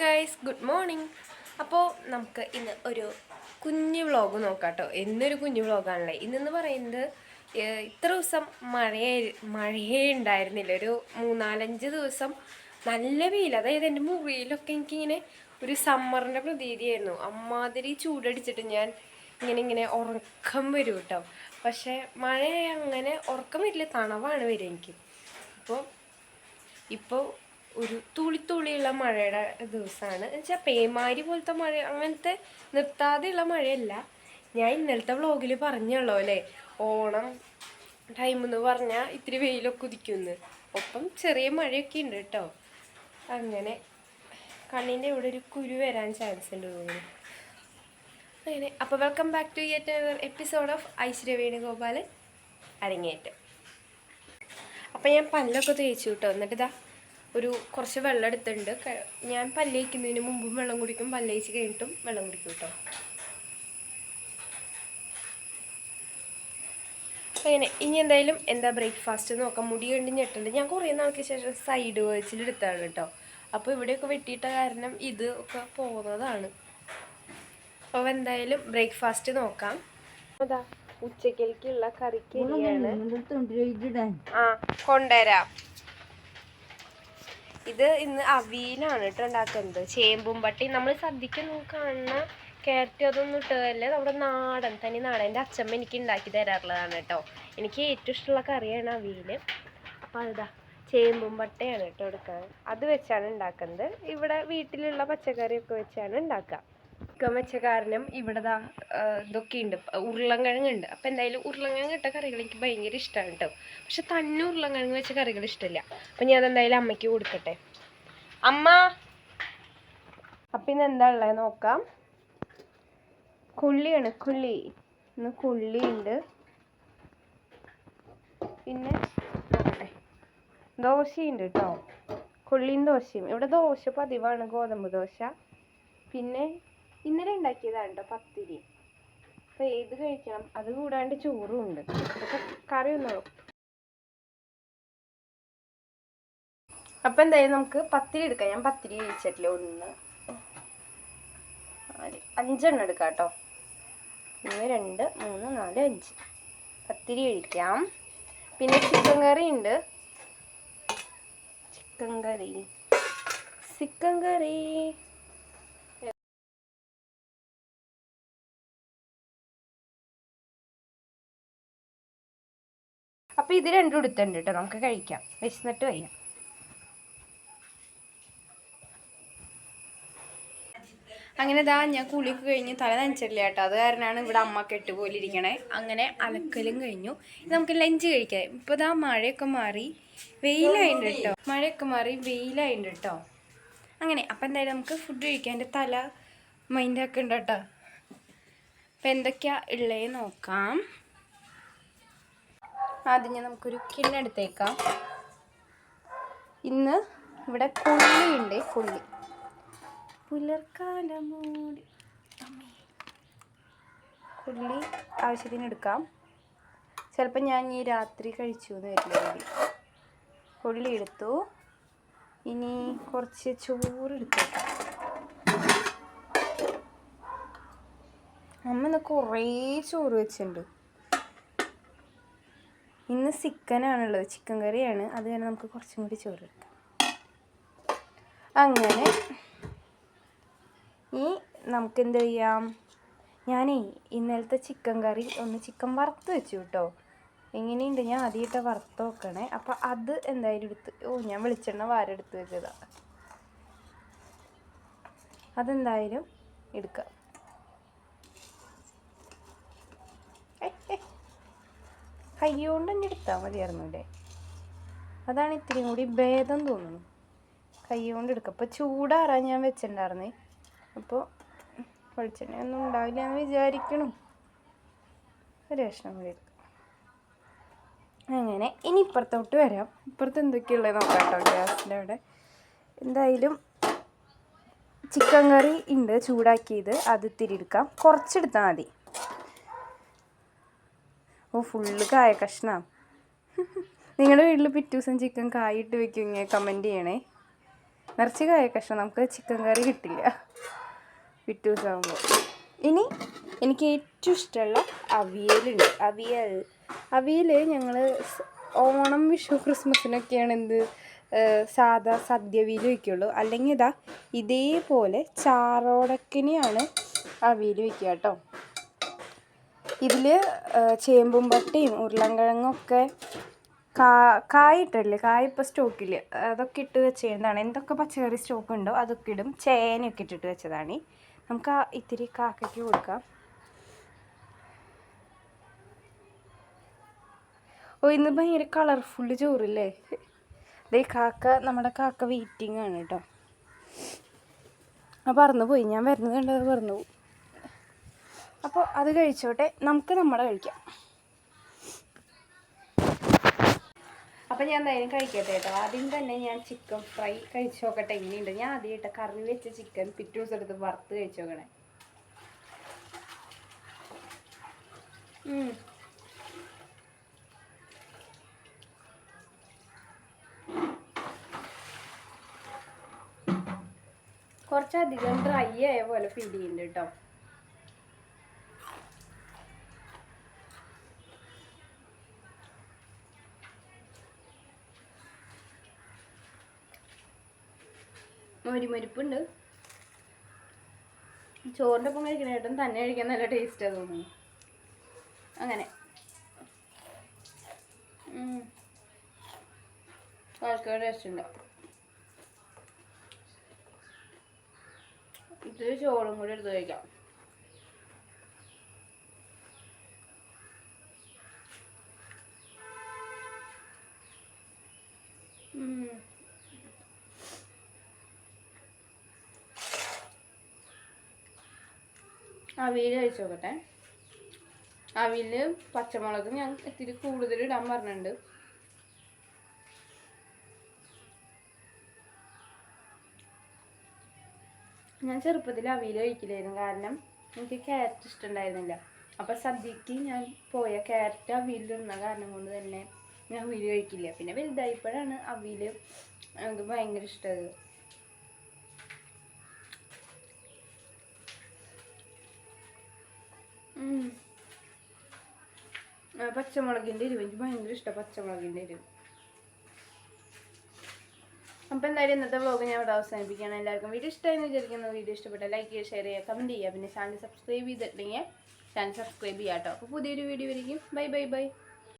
Guys good morning അപ്പോൾ നമുക്ക് ഇന്ന് ഒരു കുഞ്ഞു വ്ളോഗ് നോക്കാം കേട്ടോ എന്നൊരു കുഞ്ഞു വ്ളോഗാണല്ലേ ഇന്നെന്ന് പറയുന്നത് ഇത്ര ദിവസം മഴയേ മഴയേ ഉണ്ടായിരുന്നില്ല. ഒരു മൂന്നാലഞ്ച് ദിവസം നല്ല വെയിൽ അതായത് എന്റെ മുറിയിലൊക്കെ എനിക്കിങ്ങനെ ഒരു സമ്മറിന്റെ പ്രതീതിയായിരുന്നു. അമ്മാതിരി ചൂടടിച്ചിട്ട് ഞാൻ ഇങ്ങനെ ഇങ്ങനെ ഉറക്കം വരും കേട്ടോ. പക്ഷേ മഴ അങ്ങനെ ഉറക്കം വരില്ല. തണവാണ് വരിക എനിക്ക്. അപ്പോൾ ഇപ്പോൾ ഒരു തുള്ളി തുള്ളിയുള്ള മഴയുടെ ദിവസമാണ്. വെച്ചാൽ പേമാരി പോലത്തെ മഴ അങ്ങനത്തെ നിർത്താതെയുള്ള മഴയല്ല. ഞാൻ ഇന്നലത്തെ വ്ളോഗിൽ പറഞ്ഞല്ലോ അല്ലേ? ഓണം ടൈം എന്ന് പറഞ്ഞാൽ ഇത്തിരി വെയിലൊക്കെ ഉദിക്കുമെന്ന് ഒപ്പം ചെറിയ മഴയൊക്കെ ഉണ്ട് കേട്ടോ. അങ്ങനെ കണ്ണിന്റെ ഇവിടെ ഒരു കുരു വരാൻ ചാൻസ് ഉണ്ട് തോന്നുന്നു. അങ്ങനെ അപ്പോൾ welcome back to yet episode of Aishwarya Venugopal അരങ്ങേറ്റം. അപ്പം ഞാൻ പല്ലൊക്കെ തേച്ചു കേട്ടോ. എന്നിട്ട് ഇതാ ഒരു കുറച്ച് വെള്ളം എടുത്തിട്ടുണ്ട്. ഞാൻ പല്ലയിക്കുന്നതിന് മുമ്പും വെള്ളം കുടിക്കും. പല്ലയിച്ച് കഴിഞ്ഞിട്ടും വെള്ളം കുടിക്കും കേട്ടോ. അങ്ങനെ ഇനി എന്തായാലും എന്താ ബ്രേക്ക്ഫാസ്റ്റ് നോക്കാം. മുടി കണ്ട് ഞെട്ടുണ്ട്. ഞാൻ കുറേ നാൾക്ക് ശേഷം സൈഡ് വേച്ചിൽ എടുത്താണ് കേട്ടോ. അപ്പോൾ ഇവിടെയൊക്കെ വെട്ടിയിട്ട കാരണം ഇത് ഒക്കെ പോകുന്നതാണ്. അപ്പോൾ എന്തായാലും ബ്രേക്ക്ഫാസ്റ്റ് നോക്കാം. അതാ ഉച്ചക്കലേക്കുള്ള കറിക്ക് അരിയാണ് ആ കൊണ്ടുവരാം. ഇത് ഇന്ന് അവിയലാണ് കേട്ടോ ഉണ്ടാക്കുന്നത് ചേമ്പും പട്ടി. നമ്മൾ സദ്യക്ക് കാണുന്ന ക്യാരറ്റ് അതൊന്നും ഇട്ടതല്ലേ. നമ്മുടെ നാടൻ തനി നാടൻ. എന്റെ അച്ഛമ്മ എനിക്ക് ഉണ്ടാക്കി തരാറുള്ളതാണ് കേട്ടോ എനിക്ക് ഏറ്റവും ഇഷ്ടമുള്ള കറിയാണ് അവിയൽ അപ്പോൾ അതാ ചേമ്പും പട്ടയാണ് കേട്ടോ എടുക്കാൻ. അത് വെച്ചാണ് ഉണ്ടാക്കുന്നത് ഇവിടെ വീട്ടിലുള്ള പച്ചക്കറിയൊക്കെ വെച്ചാണ് ഉണ്ടാക്കുക ചിക്കൻ വെച്ച കാരണം ഇവിടെ ദാ ഇതൊക്കെ ഉണ്ട് ഉരുളൻകിഴങ്ങുണ്ട്. അപ്പം എന്തായാലും ഉരുളൻകിഴങ്ങ് ഇട്ട കറികൾ എനിക്ക് ഭയങ്കര ഇഷ്ടമാണ് കേട്ടോ പക്ഷെ തന്നെ ഉരുളൻകിഴങ്ങ് വെച്ച കറികൾ ഇഷ്ടമില്ല അപ്പം ഞാൻ അതെന്തായാലും അമ്മയ്ക്ക് കൊടുക്കട്ടെ. അമ്മ! അപ്പം ഇന്ന് എന്താ ഉള്ളത് നോക്കാം. കുള്ളിയാണ് കുള്ളി. ഇന്ന് കുള്ളിയുണ്ട്. പിന്നെ നോക്കട്ടെ ദോശയുണ്ട് കേട്ടോ കുള്ളിയും ദോശയും. ഇവിടെ ദോശ പതിവാണ് ഗോതമ്പ് ദോശ. പിന്നെ ഇന്നലെ ഉണ്ടാക്കിയതാണ് കേട്ടോ പത്തിരി. അപ്പോൾ ഏത് കഴിക്കണം? അത് കൂടാണ്ട് ചോറും ഉണ്ട്. അപ്പോൾ കറി ഒന്നുള്ളൂ അപ്പോൾ എന്തായാലും നമുക്ക് പത്തിരി എടുക്കാം. ഞാൻ പത്തിരി കഴിച്ചിട്ടില്ല. ഒന്ന് അഞ്ചെണ്ണം എടുക്കാം കേട്ടോ ഒന്ന് രണ്ട് മൂന്ന് നാല് അഞ്ച്. പത്തിരി കഴിക്കാം. പിന്നെ ചിക്കൻ കറി ഉണ്ട്. Chicken curry. Chicken curry. അപ്പൊ ഇത് രണ്ടും എടുത്തുണ്ട് കേട്ടോ നമുക്ക് കഴിക്കാം. വിശന്നിട്ട് വയ്യ. അങ്ങനെ ഇതാ ഞാൻ കുളിക്ക് കഴിഞ്ഞ് തല നനച്ചിട്ടില്ല കേട്ടോ. അത് കാരണമാണ് ഇവിടെ അമ്മ കെട്ടുപോലെ ഇരിക്കണേ അങ്ങനെ അലക്കലും കഴിഞ്ഞു. നമുക്ക് ലഞ്ച് കഴിക്കാം. ഇപ്പൊ ഇതാ മഴയൊക്കെ മാറി. വെയിലായിട്ടുണ്ട് കേട്ടോ മഴയൊക്കെ മാറി വെയിലായിട്ടുണ്ട് കേട്ടോ അങ്ങനെ അപ്പം എന്തായാലും നമുക്ക് ഫുഡ് കഴിക്കാം. എന്റെ തല മൈൻഡാക്കുന്നുണ്ട് കേട്ടോ അപ്പം എന്തൊക്കെയാ ഉള്ളത് നോക്കാം. ആദ്യം ഞാൻ നമുക്കൊരു കിണ്ണെടുത്തേക്കാം ഇന്ന് ഇവിടെ ഉണ്ട് പുള്ളി പുലർക്കാലമൂടി. കൊള്ളി ആവശ്യത്തിന് എടുക്കാം. ചിലപ്പോൾ ഞാൻ ഈ രാത്രി കഴിച്ചു എന്ന് വരില്ല. പുള്ളി എടുത്തു. ഇനി കുറച്ച് ചോറ് എടുത്തേക്കാം. അമ്മ ഇന്ന് കുറേ ചോറ് വെച്ചിട്ടുണ്ട്. ഇന്ന് ചിക്കനാണുള്ളത് ചിക്കൻ കറിയാണ്. അത് തന്നെ നമുക്ക് കുറച്ചും കൂടി ചോറ് എടുക്കാം അങ്ങനെ ഈ നമുക്ക് എന്ത് ചെയ്യാം? ഞാനേ ഇന്നലത്തെ ചിക്കൻ കറി ഒന്ന് ചിക്കൻ വറുത്ത് വെച്ചു കേട്ടോ. എങ്ങനെയുണ്ട്? ഞാൻ ആദ്യമായിട്ട് വറുത്ത് നോക്കണേ. അപ്പം അത് എന്തായാലും എടുത്ത് ഓ ഞാൻ വെളിച്ചെണ്ണ വാരെടുത്ത് വെച്ചതാ. അതെന്തായാലും എടുക്കാം. കൈകൊണ്ട് തന്നെ എടുത്താൽ മതിയായിരുന്നു അല്ലേ അതാണ് ഇത്തിരി കൂടി ഭേദം തോന്നുന്നു. കൈകൊണ്ട് എടുക്കുക അപ്പോൾ ചൂടാറാൻ ഞാൻ വെച്ചിട്ടുണ്ടായിരുന്നേ. അപ്പോൾ വെളിച്ചെണ്ണയൊന്നും ഉണ്ടാവില്ല എന്ന് വിചാരിക്കണം. ഒരു കഷ്ണം കൂടി എടുക്കാം. അങ്ങനെ ഇനി ഇപ്പുറത്തോട്ട് വരാം. ഇപ്പുറത്ത് എന്തൊക്കെയുള്ളത് നോക്കാം കേട്ടോ ഗ്യാസിന്റെ അവിടെ. എന്തായാലും ചിക്കൻ കറി ഉണ്ട് ചൂടാക്കിയത്. അത് എടുക്കാം. കുറച്ചെടുത്താൽ മതി. ഓ ഫുള്ള് കായ കഷ്ണം? നിങ്ങളുടെ വീട്ടിൽ പിറ്റേ ദിവസം ചിക്കൻ കായിട്ട് വെക്കും ഇങ്ങനെ കമന്റ് ചെയ്യണേ. നിറച്ച് കായ കഷ്ണം നമുക്ക് ചിക്കൻ കറി കിട്ടില്ല. പിറ്റൂസ് ആകുമ്പോൾ ഇനി എനിക്ക് ഏറ്റവും ഇഷ്ടമുള്ള അവിയലുണ്ട്. അവിയൽ. അവിയൽ ഞങ്ങൾ ഓണം വിഷു ക്രിസ്മസിനൊക്കെയാണ് എന്ത് സാധാ സദ്യവിയൽ വയ്ക്കുള്ളൂ അല്ലെങ്കിൽ ഇതാ ഇതേപോലെ ചാറോടക്കിനെയാണ് അവിയൽ വയ്ക്കുക കേട്ടോ ഇതിൽ ചേമ്പും പട്ടിയും ഉരുളൻകിഴങ്ങും ഒക്കെ കാ കായ ഇപ്പോൾ സ്റ്റോക്കിൽ അതൊക്കെ ഇട്ട് വെച്ചതാണ് എന്തൊക്കെ പച്ചക്കറി സ്റ്റോക്ക് ഉണ്ടോ അതൊക്കെ ഇടും. ചേനയൊക്കെ ഇട്ടിട്ട് വെച്ചതാണ്. നമുക്ക് ആ ഇത്തിരി കാക്കയ്ക്ക് കൊടുക്കാം. ഓ ഇന്ന് ഭയങ്കര കളർഫുള്ള് ചോറില്ലേ? അതേ കാക്ക നമ്മുടെ കാക്ക വെയിറ്റിംഗ് ആണ് കേട്ടോ. ആ പറന്നു പോയി. ഞാൻ വരുന്നത് കണ്ടത് പറന്നു പോയി അപ്പോൾ അത് കഴിച്ചോട്ടെ. നമുക്ക് നമ്മളെ കഴിക്കാം. അപ്പം ഞാൻ എന്തായാലും കഴിക്കട്ടെ കേട്ടോ. ആദ്യം തന്നെ ഞാൻ ചിക്കൻ ഫ്രൈ കഴിച്ചു നോക്കട്ടെ. എങ്ങനെയുണ്ട്? ഞാൻ ആദ്യമായിട്ട് കറി വെച്ച ചിക്കൻ പിറ്റേ ദിവസം എടുത്ത് വറുത്ത് കഴിച്ചു നോക്കണേ. കുറച്ചധികം ഡ്രൈ ആയ പോലെ ഫീൽ ചെയ്യുന്നുണ്ട് കേട്ടോ. മൊരിമൊരിപ്പുണ്ട്. ചോറിന്റെ ഒപ്പം കഴിക്കണേട്ടും തന്നെ കഴിക്കാൻ നല്ല ടേസ്റ്റാണ് തോന്നുന്നു. അങ്ങനെ. ആൾക്കാർ ടേസ്റ്റ് ഉണ്ടാവും ഇത്തിരി ചോറും കൂടി എടുത്ത് കഴിക്കാം. അവിയൽ കഴിച്ചു നോക്കട്ടെ അവിയൽ പച്ചമുളക് ഞാൻ ഇത്തിരി കൂടുതൽ ഇടാൻ പറഞ്ഞിട്ടുണ്ട്. ഞാൻ ചെറുപ്പത്തിൽ അവിയൽ കഴിക്കില്ലായിരുന്നു. കാരണം എനിക്ക് ക്യാരറ്റ് ഇഷ്ടമുണ്ടായിരുന്നില്ല. അപ്പം സദ്യക്ക് ഞാൻ പോയ ക്യാരറ്റ് അവിയൽ തിന്ന കാരണം കൊണ്ട് തന്നെ ഞാൻ അവിയൽ കഴിക്കില്ല. പിന്നെ വലുതായപ്പോഴാണ് അവിയൽ എനിക്ക് ഭയങ്കര ഇഷ്ടമായത് ഉം. ആ, പച്ചമുളകിന്റെ എരിവ്. എനിക്ക് ഭയങ്കര ഇഷ്ടം പച്ചമുളകിന്റെ എരിവ്. അപ്പം എന്തായാലും ഇന്നത്തെ വ്ലോഗ് ഞാൻ ഇവിടെ അവസാനിപ്പിക്കുകയാണ്. എല്ലാവർക്കും വീഡിയോ ഇഷ്ടമായെന്ന് വിചാരിക്കുന്നു. വീഡിയോ ഇഷ്ടപ്പെട്ട ലൈക്ക് ചെയ്യുക ഷെയർ ചെയ്യുക കമന്റ് ചെയ്യുക. പിന്നെ ചാനൽ സബ്സ്ക്രൈബ് ചെയ്തിട്ടുണ്ടെങ്കിൽ ചാനൽ സബ്സ്ക്രൈബ് ചെയ്യാം കേട്ടോ അപ്പോൾ പുതിയൊരു വീഡിയോ വരികയും ബൈ ബൈ ബൈ